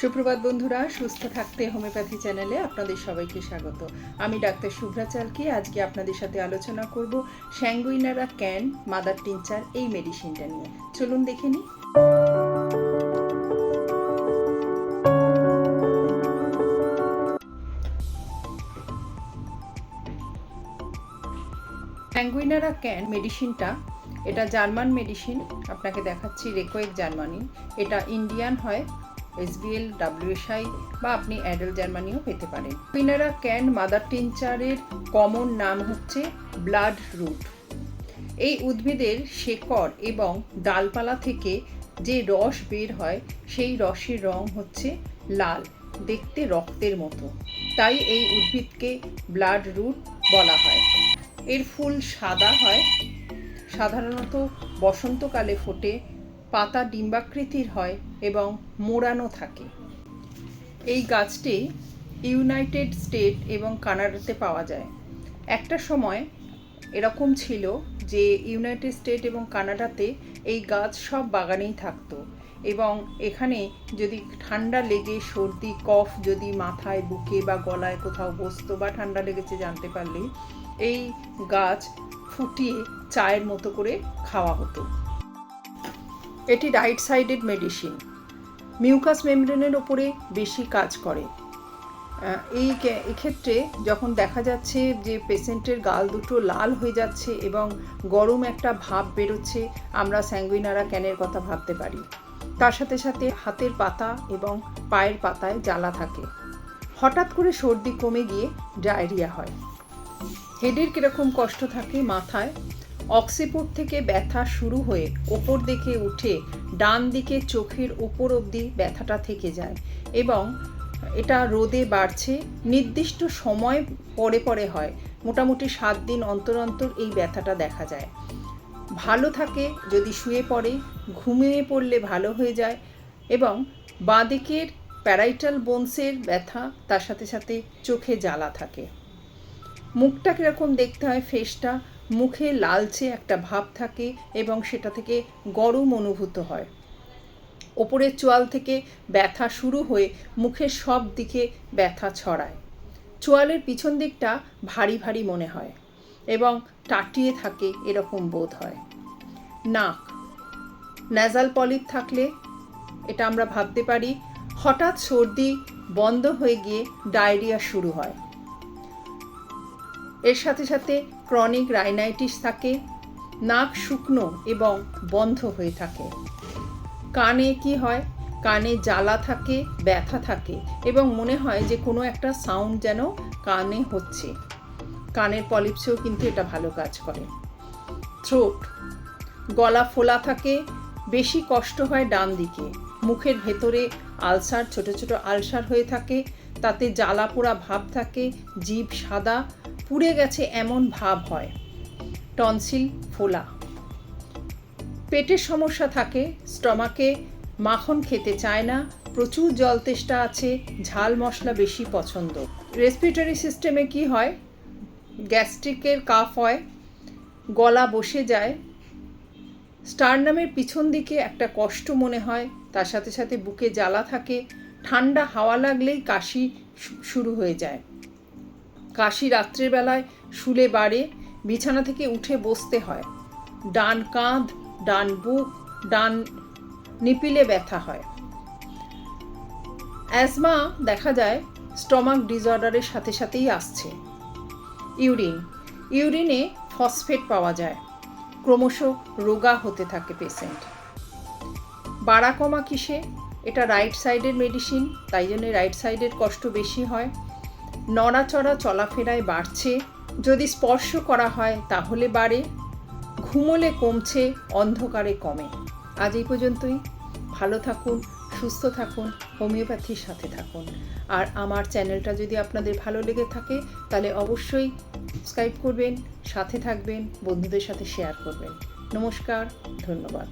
সুপ্রভাত বন্ধুরা, সুস্থ থাকতে হোমিওপ্যাথি চ্যানেলে আপনাদের সবাইকে স্বাগত। আমি ডাক্তার শুভ্রা চালকি, আজকে আপনাদের সাথে আলোচনা করব স্যাঙ্গুইনারা ক্যান মাদার টিনচার এই মেডিসিনটা নিয়ে। চলুন দেখে নিই। স্যাঙ্গুইনারা ক্যান মেডিসিনটা এটা জার্মান মেডিসিন আপনাকে দেখাচ্ছি রেকোয়েক জার্মানি। এটা ইন্ডিয়ান হয় এসবিএল ডাব্লিউএসআই বা আপনি অ্যাডেল জার্মানিও পেতে পারেন। কুইনারা ক্যান মাদার টিনচারের কমন নাম হচ্ছে ব্লাড রুট এই উদ্ভিদের শেকড় এবং ডালপালা থেকে যে রস বের হয়, সেই রসের রং হচ্ছে লাল, দেখতে রক্তের মতো। তাই এই উদ্ভিদকে ব্লাড রুট বলা হয়। এর ফুল সাদা হয়। সাধারণত বসন্তকালে ফোটে, পাতা ডিম্বাকৃতির হয় এবং মোড়ানো থাকে। এই গাছটি ইউনাইটেড স্টেট এবং কানাডাতে পাওয়া যায়। একটা সময় এরকম ছিল যে ইউনাইটেড স্টেট এবং কানাডাতে এই গাছ সব বাগানেই থাকতো এবং এখানে যদি ঠান্ডা লেগে, সর্দি, কফ যদি মাথায়, বুকে বা গলায় কোথাও বসতো বা ঠান্ডা লেগেছে জানতে পারলেই এই গাছ ফুটিয়ে চায়ের মতো করে খাওয়া হতো। এটি রাইট সাইডেড মেডিসিন মিউকাস মেমব্রেনের ওপরে বেশি কাজ করে। এই এক্ষেত্রে যখন দেখা যাচ্ছে যে পেশেন্টের গাল দুটো লাল হয়ে যাচ্ছে এবং গরম একটা ভাব বেরোচ্ছে, আমরা স্যাঙ্গুইনারা ক্যানের কথা ভাবতে পারি। তার সাথে সাথে হাতের পাতা এবং পায়ের পাতায় জ্বালা থাকে। হঠাৎ করে সর্দি কমে গিয়ে ডায়রিয়া হয়। হেডের কীরকম কষ্ট থাকে মাথায় অক্সিপুট থেকে ব্যথা শুরু হয়ে ওপর দিকে উঠে ডান দিকে চোখের ওপর অবধি ব্যথাটা থেকে যায় এবং এটা রোদে বাড়ছে। নির্দিষ্ট সময় পরে পরে হয়। মোটামুটি সাত দিন অন্তর অন্তর এই ব্যথাটা দেখা যায়। ভালো থাকে যদি শুয়ে পড়ে, ঘুমিয়ে পড়লে ভালো হয়ে যায় এবং বাঁদিকের প্যারাইটাল বোনসের ব্যথা তার সাথে সাথে চোখে জ্বালা থাকে। মুখটা কীরকম দেখতে হয় ফেসটা মুখে লালচে একটা ভাব থাকে এবং সেটা থেকে গরম অনুভূত হয়। ওপরের চোয়াল থেকে ব্যথা শুরু হয়ে মুখের সব দিকে ব্যথা ছড়ায়। চোয়ালের পিছন দিকটা ভারী ভারী মনে হয় এবং টাটিয়ে থাকে এরকম বোধ হয়। নাক ন্যাজাল পলিপ থাকলে এটা আমরা ভাবতে পারি, হঠাৎ সর্দি বন্ধ হয়ে গিয়ে ডায়রিয়া শুরু হয়। এর সাথে সাথে ক্রনিক রাইনাইটিস থাকে, নাক শুকনো এবং বন্ধ হয়ে থাকে। কানে কি হয়? কানে জ্বালা থাকে, ব্যথা থাকে এবং মনে হয় যে কোনো একটা সাউন্ড যেন কানে হচ্ছে। কানের পলিপসেও কিন্তু এটা ভালো কাজ করে। থ্রোট, গলা ফোলা থাকে, বেশি কষ্ট হয় ডান দিকে। মুখের ভেতরে আলসার, ছোট ছোট আলসার হয়ে থাকে, তাতে জ্বালা পোড়া ভাব থাকে, জিভ সাদা পুড়ে গেছে এমন ভাব হয়। টনসিল ফোলা। পেটের সমস্যা থাকে, স্টমাকে মাখন খেতে চায় না, প্রচুর জল তেষ্টা আছে, ঝাল মশলা বেশি পছন্দ। রেসপিরেটরি সিস্টেমে কি হয়? গ্যাস্ট্রিকের কাফ হয়, গলা বসে যায়। স্টারনামের পিছন দিকে একটা কষ্ট মনে হয়, তার সাথে সাথে বুকে জ্বালা থাকে, ঠান্ডা হাওয়া লাগলেই কাশি শুরু হয়ে যায়। কাশি রাত্রের বেলায় শুলে বাড়ে, বিছানা থেকে উঠে বসতে হয়। ডান কাঁধ, ডান বুক, ডান নিপিলে ব্যথা হয়। অ্যাজমা দেখা যায় স্টমাক ডিসঅর্ডারের সাথে সাথেই আসছে। ইউরিন, ইউরিনে ফসফেট পাওয়া যায়। ক্রমশ রোগা হতে থাকে পেশেন্ট। বাড়া কমা কিসে? এটা রাইট সাইডের মেডিসিন, তাই জন্য রাইট সাইডের কষ্ট বেশি হয়। নড়াচড়া চলাফেরায় বাড়ছে। যদি স্পর্শ করা হয়, তাহলে বাড়ে। ঘুমোলে কমছে, অন্ধকারে কমে। আজ এই পর্যন্তই। ভালো থাকুন, সুস্থ থাকুন, হোমিওপ্যাথির সাথে থাকুন। আর আমার চ্যানেলটা যদি আপনাদের ভালো লেগে থাকে, তাহলে অবশ্যই সাবস্ক্রাইব করবেন, সাথে থাকবেন, বন্ধুদের সাথে শেয়ার করবেন। নমস্কার, ধন্যবাদ।